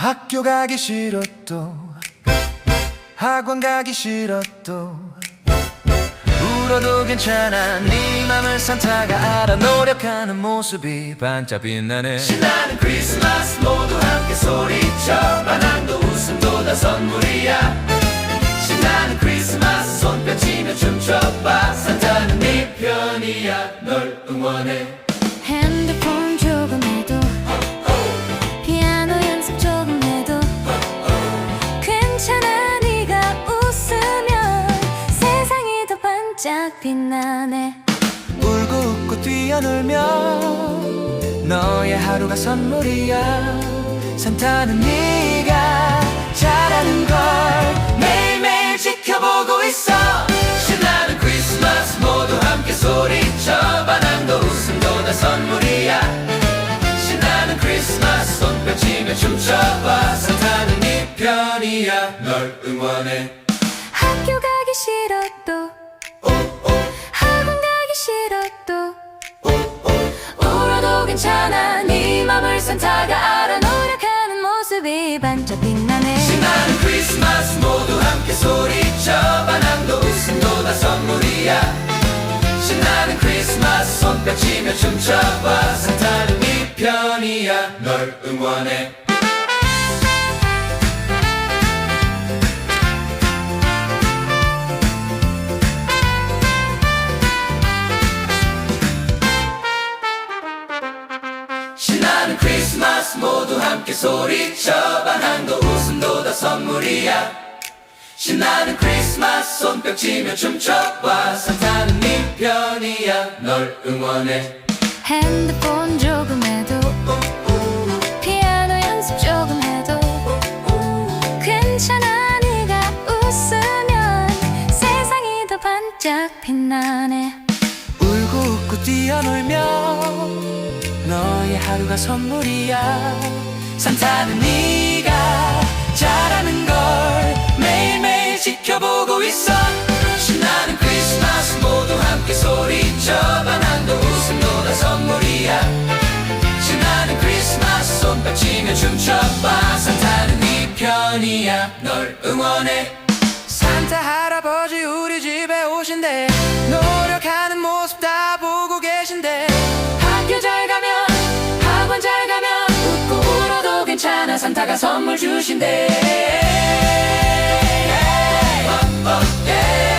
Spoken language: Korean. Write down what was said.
학교 가기 싫어도 학원 가기 싫어도. 울어도 괜찮아 네 맘을 산타가 알아 노력하는 모습이 반짝 빛나네. 신나는 크리스마스 모두 함께 소리쳐. 반항도 웃음도 다 선물이야. 신나는 크리스마스 손뼉치며 춤춰봐. 산타는 네 편이야 널 응원해 반짝 빛나네. 울고 웃고 뛰어놀며 너의 하루가 선물이야. 산타는 네가 잘하는 걸 매일매일 지켜보고 있어. 신나는 크리스마스 모두 함께 소리쳐. 반항도 웃음도 다 선물이야. 신나는 크리스마스 손뼉치며 춤춰봐. 산타는 네 편이야. 널 응원해. 학교 가기 싫어 도 괜찮아. 네 맘을 산타가 알아 노력하는 모습이 반짝 빛나네. 신나는 크리스마스 모두 함께 소리쳐. 반항도 웃음도 다 선물이야. 신나는 크리스마스 손뼉치며 춤춰봐. 산타는 네 편이야. 널 응원해 신나는 크리스마스 모두 함께 소리쳐 반항도 웃음도 다 선물이야. 신나는 크리스마스 손뼉치며 춤춰봐. 산타는 네 편이야. 널 응원해. 핸드폰 조금 해도 피아노 연습 조금 해도 괜찮아. 네가 웃으면 세상이 더 반짝 빛나네. 울고 웃고 뛰어놀며 하루가 선물이야. 산타는 네가 잘하는 걸 매일매일 지켜보고 있어. 신나는 크리스마스 모두 함께 소리쳐 반항도 웃음도 다 선물이야. 신나는 크리스마스 손뼉치며 춤춰봐. 산타는 네 편이야. 널 응원해. 산타 할아버지 우리 집에 오신대 산타가 선물 주신대 어, 어, 예.